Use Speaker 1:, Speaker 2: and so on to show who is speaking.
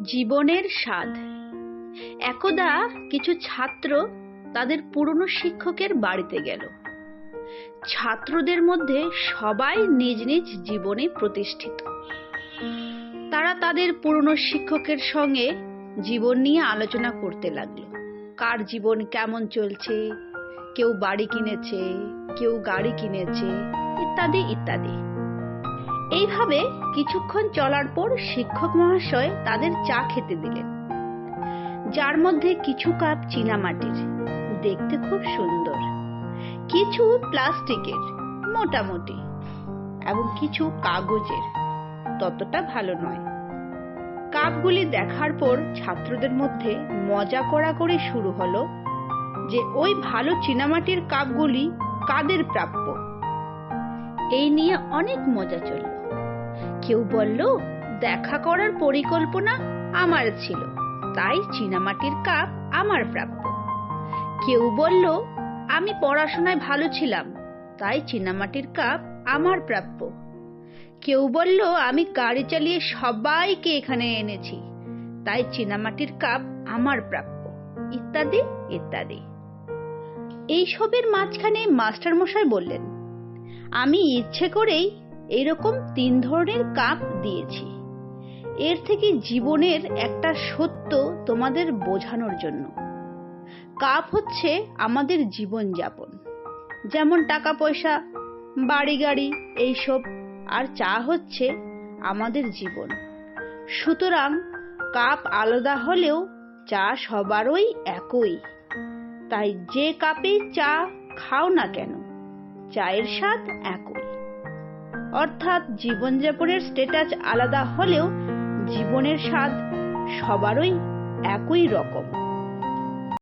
Speaker 1: জীবনের স্বাদ। একদা কিছু ছাত্র তাদের পুরনো শিক্ষকের বাড়িতে গেল। ছাত্রদের মধ্যে সবাই নিজ নিজ জীবনে প্রতিষ্ঠিত। তারা তাদের পুরনো শিক্ষকের সঙ্গে জীবন নিয়ে আলোচনা করতে লাগল। কার জীবন কেমন চলছে? কেউ বাড়ি কিনেছে, কেউ গাড়ি কিনেছে, ইত্যাদি ইত্যাদি। এইভাবে কিছুক্ষণ চলার পর শিক্ষক মহাশয় তাদের চা খেতে দিলেন। যার মধ্যে কিছু কাপ চীনামাটির দেখতে খুব সুন্দর। কিছু প্লাস্টিকের, মোটামুটি। এবং কিছু কাগজের। ততটা ভালো নয়। কাপগুলি দেখার পর ছাত্রদের মধ্যে মজা করা করে শুরু হলো যে ওই ভালো চীনামাটির কাপগুলি কাদের প্রাপ্য? এই নিয়ে অনেক মজা চলল। কেউ বলল, দেখা করার পরিকল্পনা আমার ছিল, তাই চীনামাটির কাপ আমার প্রাপ্য। কেউ বলল, আমি পড়াশোনায় ভালো ছিলাম, তাই চীনামাটির কাপ আমার প্রাপ্য। কেউ বলল, আমি গাড়ি চালিয়ে সবাইকে এখানে এনেছি, তাই চীনামাটির কাপ আমার প্রাপ্য। ইত্যাদি ইত্যাদি। এইসবের মাঝখানে মাস্টার মশাই বললেন আমি ইচ্ছে করেই এরকম তিন ধরনের কাপ দিয়েছি। এর থেকে জীবনের একটা সত্য তোমাদের বোঝানোর জন্য। কাপ হচ্ছে আমাদের জীবন যাপন যেমন টাকা পয়সা বাড়ি গাড়ি এইসব। আর চা হচ্ছে আমাদের জীবন। সুতরাং কাপ আলাদা হলেও চা সবারই একই। তাই যে কাপে চা খাও না কেন চায়ের স্বাদ একই। অর্থাৎ জীবনযাপনের স্টেটাস আলাদা হলেও জীবনের স্বাদ সবারই একই রকম।